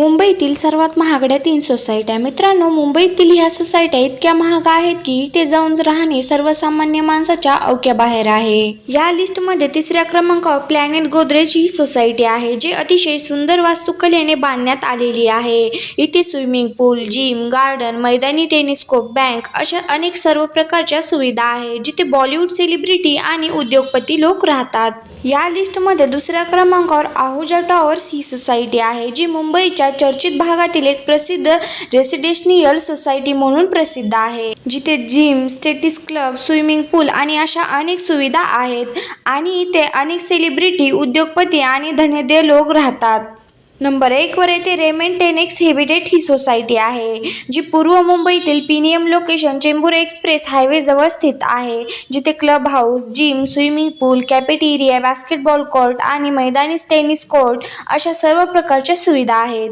मुंबईतील सर्वात महागड्या तीन सोसायट्या. मित्रांनो मुंबईतील ह्या सोसायट्या इतक्या महाग आहेत की इथे जाऊन राहणे सर्वसामान्य माणसाच्या अवक्या बाहेर आहे. या लिस्टमध्ये तिसऱ्या क्रमांकावर प्लॅनेट गोदरेज ही सोसायटी आहे जे अतिशय सुंदर वास्तुकलेने बांधण्यात आलेली आहे. इथे स्विमिंग पूल जिम गार्डन मैदानी टेनिस बँक अशा अनेक सर्व प्रकारच्या सुविधा आहे जिथे बॉलिवूड सेलिब्रिटी आणि उद्योगपती लोक राहतात. या लिस्टमध्ये दुसऱ्या क्रमांकावर आहुजा टॉवर्स ही सोसायटी आहे जी मुंबईच्या चर्चित भागातील एक प्रसिद्ध रेसिडेशनियल सोसायटी म्हणून प्रसिद्ध आहे जिथे जिम स्टेटिस क्लब स्विमिंग पूल आणि अशा अनेक सुविधा आहेत आणि इथे अनेक सेलिब्रिटी उद्योगपती आणि धनदे लोक राहतात. नंबर एकवर येथे रेमेन टेनेक्स हेबिटेट ही सोसायटी आहे जी पूर्व मुंबईतील पीनियम लोकेशन चेंबूर एक्सप्रेस हायवेजवळ स्थित आहे जिथे club house gym swimming pool cafeteria basketball court आणि मैदानी टेनिस कोर्ट अशा सर्व प्रकारच्या सुविधा आहेत.